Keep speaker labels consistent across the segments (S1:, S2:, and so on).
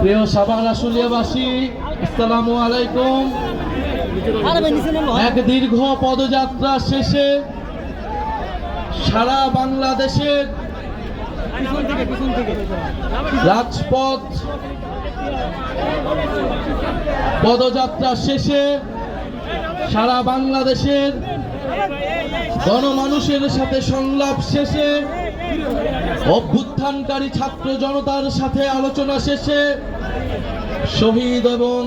S1: প্রিয় আসলিয়াবাসী আসসালামু আলাইকুম। এক দীর্ঘ পদযাত্রা শেষে সারা বাংলাদেশের রাজপথ পদযাত্রা শেষে সারা বাংলাদেশের গণমানুষের সাথে সংলাপ শেষে অভ্যুত্থানকারী ছাত্র জনতার সাথে আলোচনা শেষে শহীদ এবং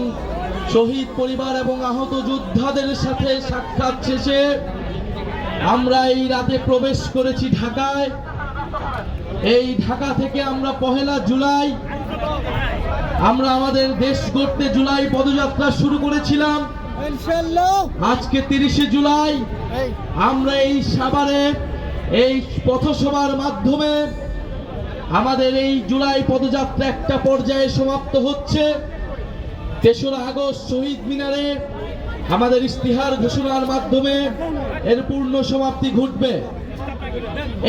S1: শহীদ পরিবার এবং আহত যোদ্ধাদের সাথে সাক্ষাৎ শেষে আমরা এই রাতে প্রবেশ করেছি ঢাকায়। এই ঢাকা থেকে আমরা পহেলা জুলাই আমরা আমাদের দেশ গড়তে জুলাই পদযাত্রা শুরু করেছিলাম। আজকে তিরিশে জুলাই আমরা এই সাভারে এই পথসভার মাধ্যমে আমাদের এই জুলাই পদযাত্রা একটা পর্যায়ে সমাপ্ত হচ্ছে। তেসরা আগস্ট শহীদ মিনারে আমাদের ইস্তিহার ঘোষণার মাধ্যমে এর পূর্ণ সমাপ্তি ঘটবে।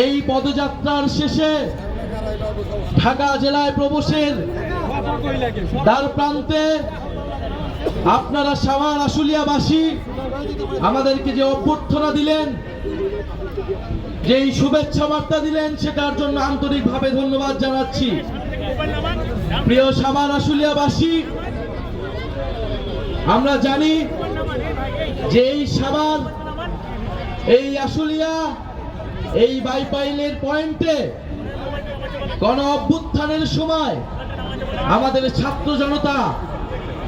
S1: এই পদযাত্রার শেষে ঢাকা জেলায় প্রবেশের দ্বার প্রান্তে আপনারা সাভার আশুলিয়াবাসী আমাদেরকে যে অভ্যর্থনা দিলেন যেই শুভেচ্ছা বার্তা দিলেন সেটার জন্য আন্তরিকভাবে ধন্যবাদ জানাচ্ছি। প্রিয় সাভার আশুলিয়াবাসী, আমরা জানি যে এই সাভার, এই আশুলিয়া, এই বাইপাইলের পয়েন্টে গণ অভ্যুত্থানের সময় আমাদের ছাত্র জনতা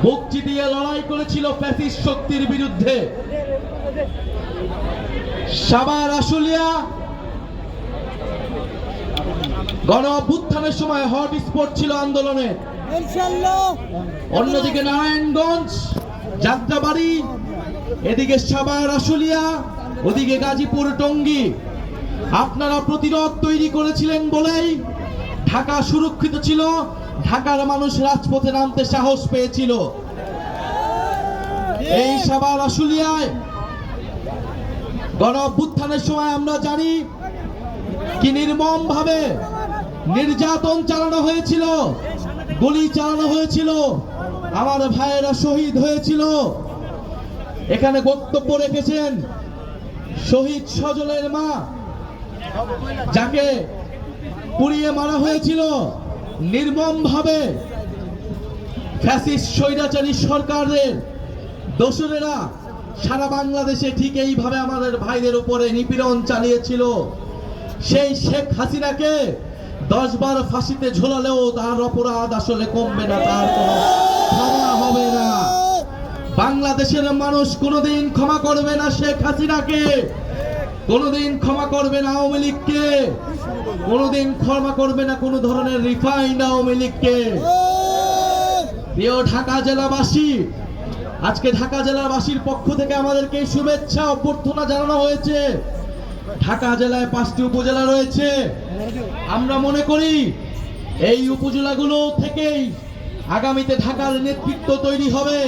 S1: ভক্তি দিয়ে লড়াই করেছিল প্যাসিস শক্তির বিরুদ্ধে। সাবার আশুলিয়া গণ অভ্যুত্থানের সময় হট স্পট ছিল আন্দোলনে। অন্যদিকে নারায়ণগঞ্জ যাত্রাবাড়ি এদিকে সাবার আশুলিয়া ওদিকে গাজীপুর টঙ্গী। আপনারা প্রতিরোধ তৈরি করেছিলেন বলেই ঢাকা সুরক্ষিত ছিল ঢাকার মানুষ রাজপথে নামতে সাহস পেয়েছিল। এই সাবার আশুলিয়ায় গণ অভ্যুত্থানের সময় আমরা জানি কি নির্মম ভাবে নির্যাতন চালানো হয়েছিল, গুলি চালানো হয়েছিল, আমার ভাইয়েরা শহীদ হয়েছিল। এখানে বক্তব্য রেখেছেন শহীদ সজলের মা, যাকে পুড়িয়ে মারা হয়েছিল নির্মম ভাবে স্বৈরাচারী সরকারের দোসরেরা সারা বাংলাদেশে ঠিক এইভাবে আমাদের ভাইদের উপরে নিপীড়ন চালিয়েছিল। সেই শেখ হাসিনাকে দশ বার ফাঁসিতে ঝোলালেও তার অপরাধ আসলে কমবে না, তার ক্ষমা হবে না। বাংলাদেশের মানুষ কোনোদিন ক্ষমা করবে না শেখ হাসিনাকে, কোনোদিন ক্ষমা করবে না আওয়ামী লীগকে, কোনোদিন ক্ষমা করবে না কোনো ধরনের রিফাইন্ড আওয়ামী লীগকে। প্রিয় ঢাকা জেলাবাসী, আজকে ঢাকা জেলাবাসীর পক্ষ থেকে আমাদেরকে শুভেচ্ছা অভ্যর্থনা জানানো হয়েছে। ঢাকা জেলায় পাঁচটি উপজেলা রয়েছে। আমরা মনে করি এই উপজেলাগুলো থেকেই আগামীতে ঢাকার নেতৃত্ব তৈরি হবে।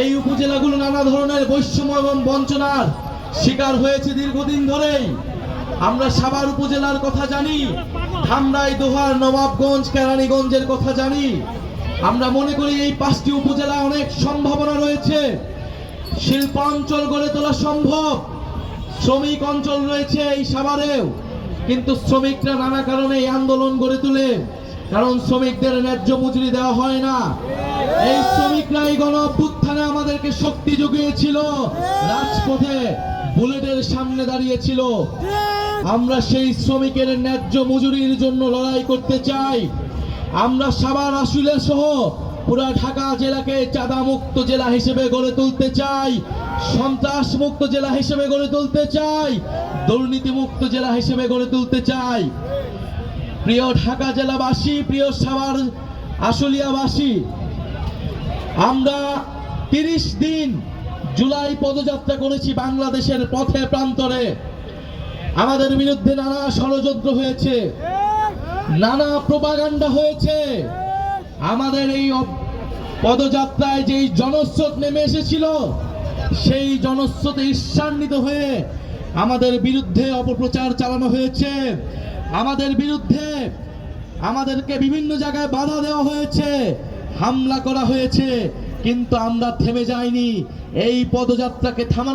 S1: এই উপজেলাগুলো নানা ধরনের বৈষম্য এবং বঞ্চনার শিকার হয়েছে দীর্ঘদিন ধরেই। আমরা সাভার উপজেলার কথা জানি ধামরাই দোহার নবাবগঞ্জ, কেরানীগঞ্জের কথা জানি। আমরা মনে করি এই পাঁচটি উপজেলা অনেক সম্ভাবনা রয়েছে। শিল্পাঞ্চল গড়ে তোলা সম্ভব। শ্রমিক অঞ্চল রয়েছে এই সাভারেও। কিন্তু শ্রমিকরা নানা কারণে এই আন্দোলন গড়ে তোলে। কারণ শ্রমিকদের ন্যায্য মজুরি দেওয়া হয় না। এই শ্রমিকরা এই গণ আমাদেরকে শক্তি জুগিয়েছিল। রাজপথে বুলেটের সামনে দাঁড়িয়েছিল। আমরা সেই শ্রমিকের ন্যায্য মজুরির জন্য লড়াই করতে চাই। আমরা সাবার আশুলিয়া সহ পুরা ঢাকা জেলাকে চাঁদা মুক্ত জেলা হিসেবে গড়ে তুলতে চাই। সন্ত্রাস মুক্ত জেলা হিসেবে গড়ে তুলতে চাই। দুর্নীতি মুক্ত জেলা হিসেবে গড়ে তুলতে চাই। প্রিয় ঢাকা জেলাবাসী, প্রিয় সাভার, আশুলিয়াবাসী, আমরা তিরিশ দিন জুলাই পদযাত্রা করেছি বাংলাদেশের পথে প্রান্তরে। আমাদের বিরুদ্ধে নানা ষড়যন্ত্র হয়েছে, নানা প্রপাগান্ডা হয়েছে। আমাদের এই পদযাত্রায় যেই জনস্রোত নেমে এসেছিল, সেই জনস্রোতে ঈর্ষান্বিত হয়ে আমাদের বিরুদ্ধে অপপ্রচার চালানো হয়েছে। আমাদের বিরুদ্ধে আমাদেরকে বিভিন্ন জায়গায় বাধা দেওয়া হয়েছে, হামলা করা হয়েছে, কিন্তু আমরা থেমে যাইনি। এই পদযাত্রাকে থামানো